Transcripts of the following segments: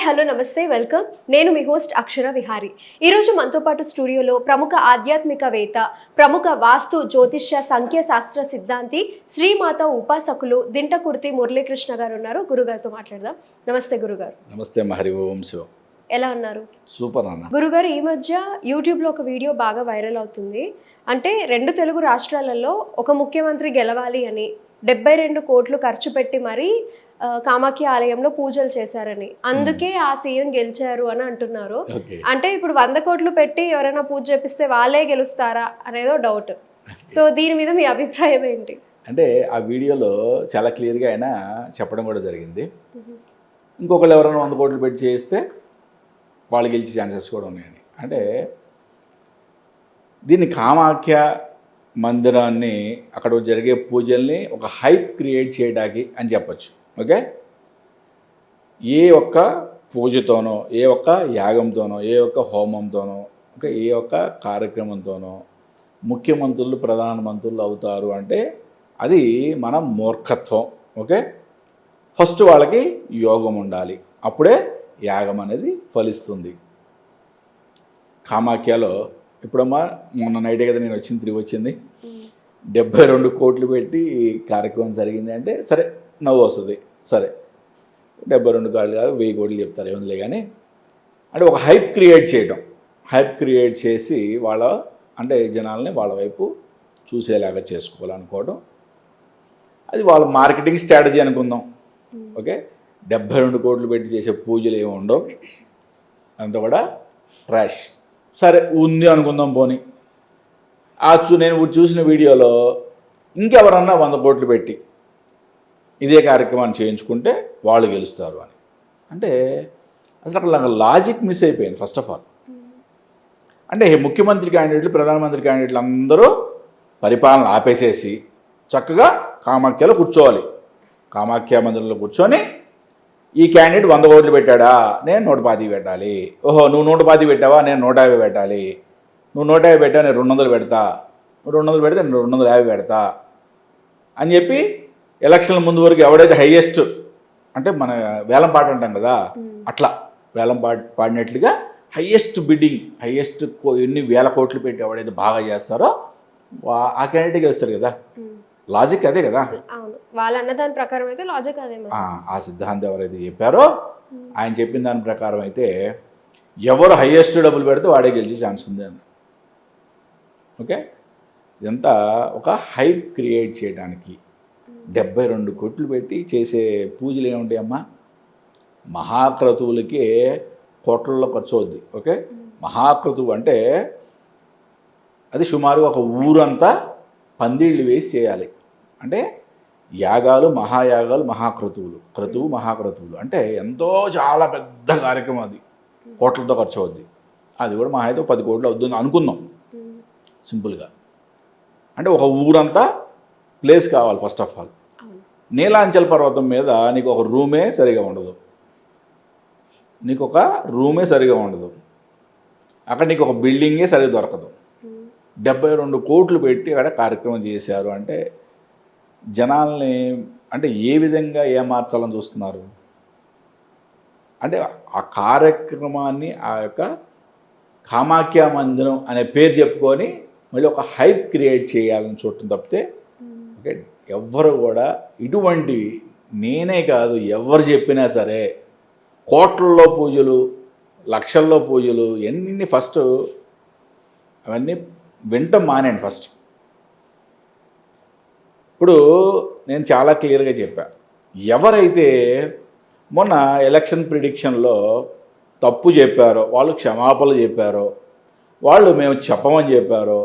Hi hello నమస్తే welcome. నేను మీ host అక్షర విహారి. ఈరోజు మనతో పాటు స్టూడియోలో ప్రముఖ ఆధ్యాత్మికవేత్త ప్రముఖ వాస్తు జ్యోతిష్య సంఖ్య శాస్త్ర సిద్ధాంతి శ్రీమాత ఉపాసకులు దింటకుర్తి మురళీకృష్ణ గారు ఉన్నారు. గురుగారితో మాట్లాడదాం. నమస్తే గురుగారు. నమస్తే మా హరి ఓం శివ. ఎలా ఉన్నారు? సూపర్ అన్న గురుగారు ఈ మధ్య యూట్యూబ్లో ఒక వీడియో బాగా వైరల్ అవుతుంది. అంటే రెండు తెలుగు రాష్ట్రాలలో ఒక ముఖ్యమంత్రి గెలవాలి అని డెబ్బై రెండు కోట్లు ఖర్చు పెట్టి మరీ కామాఖ్య ఆలయంలో పూజలు చేశారని. అందుకే ఆ సీఎం గెలిచారు అని అంటున్నారు. అంటే ఇప్పుడు వంద కోట్లు పెట్టి ఎవరైనా పూజ చేపిస్తే వాళ్ళే గెలుస్తారా అనేదో డౌట్. సో దీని మీద మీ అభిప్రాయం ఏంటి? అంటే ఆ వీడియోలో చాలా క్లియర్గా ఆయన చెప్పడం కూడా జరిగింది. ఇంకొకళ్ళు ఎవరైనా వంద కోట్లు పెట్టి చేస్తే వాళ్ళు గెలిచే ఛాన్సెస్ కూడా ఉన్నాయని. అంటే దీన్ని కామాఖ్య మందిరాన్ని అక్కడ జరిగే పూజల్ని ఒక హైప్ క్రియేట్ చేయడానికి అని చెప్పచ్చు. ఓకే? ఏ ఒక్క పూజతోనో ఏ ఒక్క యాగంతోనో ఏ ఒక్క హోమంతోనో ఓకే? ఏ ఒక్క కార్యక్రమంతోనో ముఖ్యమంత్రులు ప్రధానమంత్రులు అవుతారు అంటే అది మన మూర్ఖత్వం. ఓకే? ఫస్ట్ వాళ్ళకి యోగం ఉండాలి. అప్పుడే యాగం అనేది ఫలిస్తుంది. కామాఖ్యలో ఇప్పుడమ్మా మొన్న నైటే కదా నేను వచ్చింది తిరిగి వచ్చింది. డెబ్బై రెండు కోట్లు పెట్టి కార్యక్రమం జరిగింది అంటే సరే నవ్వు వస్తుంది. సరే. డెబ్బై రెండు కోట్లు కాదు వెయ్యి కోట్లు చెప్తారు ఏముందిలే కానీ అంటే ఒక హైప్ క్రియేట్ చేయడం హైప్ క్రియేట్ చేసి వాళ్ళ అంటే జనాల్ని వాళ్ళ వైపు చూసేలాగా చేసుకోవాలనుకోవడం అది వాళ్ళ మార్కెటింగ్ స్ట్రాటజీ అనుకుందాం. ఓకే? డెబ్బై రెండు కోట్లు పెట్టి చేసే పూజలు ఏమి ఉండవు. అంతా కూడా ట్రాష్ సరే ఉంది అనుకుందాం పోనీ. ఆ చూ నేను చూసిన వీడియోలో ఇంకెవరన్నా వంద కోట్లు పెట్టి ఇదే కార్యక్రమాన్ని చేయించుకుంటే వాళ్ళు గెలుస్తారు అని. అంటే అసలు అక్కడ నాకు లాజిక్ మిస్ అయిపోయింది ఫస్ట్ ఆఫ్ ఆల్ అంటే ముఖ్యమంత్రి క్యాండిడేట్లు ప్రధానమంత్రి క్యాండిడేట్లు అందరూ పరిపాలన ఆపేసేసి చక్కగా కామాఖ్యలో కూర్చోవాలి. కామాఖ్య మందిరంలో కూర్చొని ఈ క్యాండిడేట్ వంద కోట్లు పెట్టాడా? నేను నూట పాతి పెట్టాలి. ఓహో నువ్వు నూట పాతి పెట్టావా? నేను నూట యాభై పెట్టాలి. నువ్వు నూట యాభై పెట్టావు నేను రెండు వందలు పెడతా. రెండు వందలు పెడితే నేను రెండు వందల యాభై పెడతా. అని చెప్పి ఎలక్షన్ల ముందు వరకు ఎవడైతే హైయెస్ట్ అంటే మన వేలం పాట అంటాం కదా అట్లా వేలం పాట పాడినట్లుగా హైయెస్ట్ బిడ్డింగ్ హైయెస్ట్ ఎన్ని వేల కోట్లు పెట్టి ఎవడైతే బాగా చేస్తారో ఆ క్యాండిడేట్ గెలుస్తారు కదా. లాజిక్ అదే కదా? అవును. వాళ్ళ అన్న దాని ప్రకారం అయితే లాజిక్ అదే. ఆ, సిద్ధాంతం ఎవరైతే చెప్పారో ఆయన చెప్పిన దాని ప్రకారం అయితే ఎవరు హైయెస్ట్ డబ్బులు పెడితే వాడే గెలిచే ఛాన్స్ ఉంది అని ఓకే? ఇదంతా ఒక హైప్ క్రియేట్ చేయడానికి డెబ్బై రెండు కోట్లు పెట్టి చేసే పూజలు ఏముంటాయమ్మా మహాక్రతువులకి కోట్లలో ఖర్చు అవుద్ది. ఓకే? మహాక్రతువు అంటే అది సుమారు ఒక ఊరంతా పందిళ్ళు వేసి చేయాలి. అంటే యాగాలు మహాయాగాలు మహాక్రతువులు. క్రతువు మహాక్రతువులు. అంటే ఎంతో చాలా పెద్ద కార్యక్రమం అది. కోట్లతో ఖర్చు అవుద్ది అది కూడా మహా అయితే పది కోట్లు అవుతుంది అనుకుందాం. సింపుల్గా. అంటే ఒక ఊరంతా ప్లేస్ కావాలి ఫస్ట్ ఆఫ్ ఆల్. నీలాంచల్ పర్వతం మీద నీకు ఒక రూమే సరిగా ఉండదు. నీకు ఒక రూమే సరిగా ఉండదు. అక్కడ నీకు ఒక బిల్డింగే సరిగా దొరకదు. డెబ్బై రెండు కోట్లు పెట్టి అక్కడ కార్యక్రమం చేశారు అంటే జనాల్ని అంటే ఏ విధంగా ఏమార్చాలని చూస్తున్నారు అంటే ఆ కార్యక్రమాన్ని ఆ యొక్క కామాఖ్య మందిరం అనే పేరు చెప్పుకొని మళ్ళీ ఒక హైప్ క్రియేట్ చేయాలని చూడటం తప్పితే. ఓకే ఎవ్వరు కూడా ఇటువంటివి నేనే కాదు ఎవరు చెప్పినా సరే కోట్లలో పూజలు లక్షల్లో పూజలు ఎన్ని ఫస్ట్ అవన్నీ వింటం మానేయండి ఫస్ట్ ఇప్పుడు నేను చాలా క్లియర్గా చెప్పా ఎవరైతే మొన్న ఎలక్షన్ ప్రిడిక్షన్లో తప్పు చెప్పారో వాళ్ళు క్షమాపణలు చెప్పారో వాళ్ళు మేము చెప్పమని చెప్పారో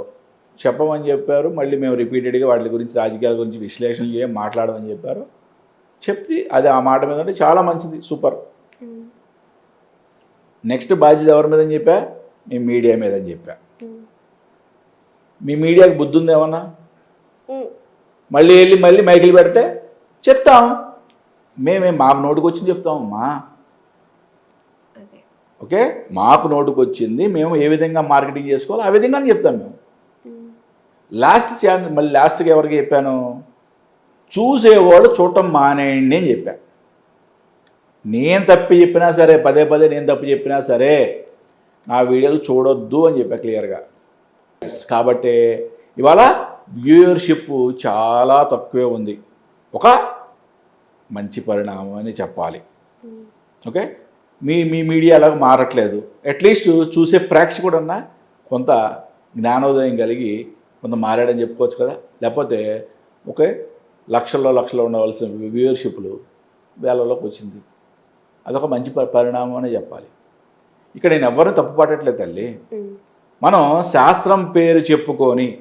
చెప్పమని చెప్పారు మళ్ళీ మేము రిపీటెడ్గా వాటి గురించి రాజకీయాల గురించి విశ్లేషణ చేయం మాట్లాడమని చెప్పారు చెప్తే అది ఆ మాట మీద అంటే చాలా మంచిది సూపర్. నెక్స్ట్ బాధ్యత ఎవరి మీద అని చెప్పా మీ మీడియా మీద అని చెప్పా. మీ మీడియాకి బుద్ధి ఉంది ఏమన్నా ఉమ్. మళ్ళీ వెళ్ళి మళ్ళీ మైకిల్ పెడితే చెప్తాం. మేమే మాకు నోటుకు వచ్చింది చెప్తామమ్మా అదే. ఓకే? మాకు నోటుకు వచ్చింది మేము ఏ విధంగా మార్కెటింగ్ చేసుకోవాలో ఆ విధంగానే చెప్తాం మేము. లాస్ట్ ఛానల్ మళ్ళీ లాస్ట్కి ఎవరికి చెప్పాను? చూసేవాళ్ళు చూడటం మానేయండి అని చెప్పా. నేను తప్పి చెప్పినా సరే పదే పదే నేను తప్పు చెప్పినా సరే నా వీడియోలు చూడొద్దు అని చెప్పా క్లియర్గా. కాబట్టి ఇవాళ వ్యూయర్షిప్ చాలా తక్కువే ఉంది. ఒక మంచి పరిణామం అని చెప్పాలి. ఓకే? మీ మీ మీడియా అలాగ మారట్లేదు. అట్లీస్ట్ చూసే ప్రేక్షకుడన్నా కొంత జ్ఞానోదయం కలిగి కొంత మారాడని చెప్పుకోవచ్చు కదా? లేకపోతే ఓకే లక్షల్లో లక్షల్లో ఉండవలసిన వ్యూయర్షిప్లు వేలలోకి వచ్చింది అదొక మంచి పరిణామం అనే చెప్పాలి. ఇక్కడ నేను ఎవరిని తప్పు పట్టట్లేదు తల్లి మనం శాస్త్రం పేరు చెప్పుకొని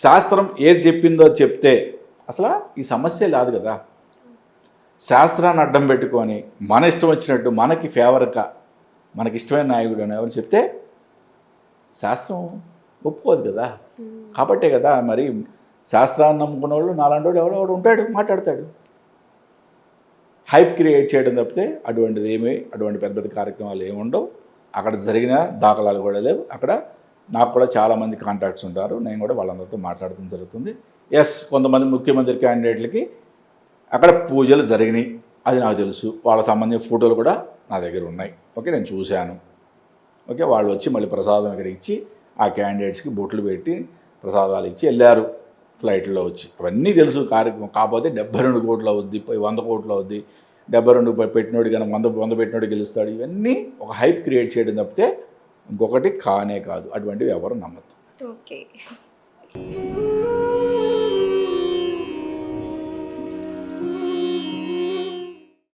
శాస్త్రం ఏది చెప్పిందో చెప్తే అసలు ఈ సమస్య లేదు కదా. శాస్త్రాన్ని అడ్డం పెట్టుకొని మన ఇష్టం వచ్చినట్టు మనకి ఫేవర్గా మనకి ఇష్టమైన నాయకుడు అని ఎవరు చెప్తే శాస్త్రం ఒప్పుకోదు కదా. కాబట్టే కదా మరి శాస్త్రాన్ని నమ్ముకున్న వాళ్ళు నాలాంటి వాడు ఎవడో ఒకడు ఉంటాడు మాట్లాడతాడు. హైప్ క్రియేట్ చేయడం తప్పితే అటువంటిది ఏమీ అటువంటి పెద్ద పెద్ద కార్యక్రమాలు ఏమి ఉండవు. అక్కడ జరిగిన దాఖలాలు కూడా లేవు. అక్కడ నాకు కూడా చాలామంది కాంటాక్ట్స్ ఉంటారు. నేను కూడా వాళ్ళందరితో మాట్లాడడం జరుగుతుంది. ఎస్ కొంతమంది ముఖ్యమంత్రి క్యాండిడేట్లకి అక్కడ పూజలు జరిగినాయి. అది నాకు తెలుసు. వాళ్ళ సంబంధించిన ఫోటోలు కూడా నా దగ్గర ఉన్నాయి. ఓకే నేను చూశాను. ఓకే వాళ్ళు వచ్చి మళ్ళీ ప్రసాదం ఇక్కడ ఇచ్చి ఆ క్యాండిడేట్స్కి బొట్లు పెట్టి ప్రసాదాలు ఇచ్చి వెళ్ళారు. ఫ్లైట్లో వచ్చి. అవన్నీ తెలుసు. కార్యక్రమం కాకపోతే డెబ్బై రెండు కోట్లు అవుద్ది వంద కోట్లు అవుద్ది. డెబ్బై రెండు పెట్టినోడు కానీ వంద వంద పెట్టినోడు గెలుస్తాడు. ఇవన్నీ ఒక హైప్ క్రియేట్ చేయడం తప్పితే ఇంకొకటి కానే కాదు. అటువంటివి ఎవరు నమ్మద్దు ఓకే.